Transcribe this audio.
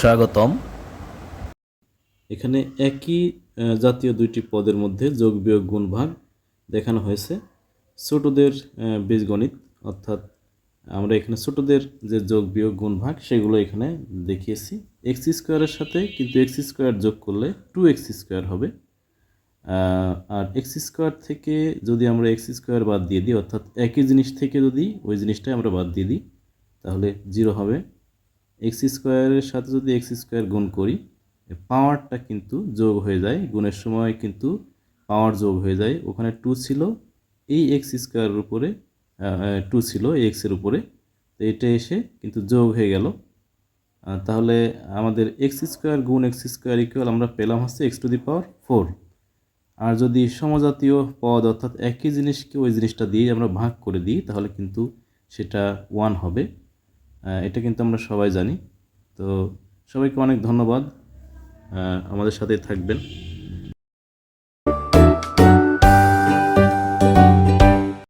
স্বাগতম। এখানে একই জাতীয় দুইটি পদের মধ্যে যোগ, বিয়োগ, গুণ, ভাগ দেখানো হয়েছে। ছোটদের বীজগণিত, অর্থাৎ আমরা এখানে ছোটদের যে যোগ, বিয়োগ, গুণ, ভাগ সেগুলো এখানে দেখিয়েছি। এক্স স্কোয়ারের সাথে কিন্তু এক্স স্কোয়ার যোগ করলে টু এক্স স্কোয়ার হবে। আর এক্স স্কোয়ার থেকে যদি আমরা এক্স স্কোয়ার বাদ দিয়ে দিই, অর্থাৎ একই জিনিস থেকে যদি ওই জিনিসটাই আমরা বাদ দিয়ে দিই, তাহলে জিরো হবে। এক্স স্কোয়ারের সাথে যদি এক্স স্কোয়ার গুণ করি পাওয়ারটা কিন্তু যোগ হয়ে যায়, গুণের সময় কিন্তু পাওয়ার যোগ হয়ে যায়। ওখানে টু ছিল, এই এক্স স্কোয়ারের উপরে টু ছিল এক্সের উপরে। তো এটা এসে কিন্তু যোগ হয়ে গেল। তাহলে আমাদের এক্স স্কোয়ার গুণ এক্স স্কোয়ার ইকুয়াল আমরা পেলাম হচ্ছে X to the power four. আর যদি সমজাতীয় পদ অর্থাৎ একই জিনিসকে ওই জিনিসটা দিয়ে আমরা ভাগ করে দিই, তাহলে কিন্তু সেটা ওয়ান হবে। এটা কিন্তু আমরা সবাই জানি। তো সবাইকে অনেক ধন্যবাদ। আমাদের সাথেই থাকবেন।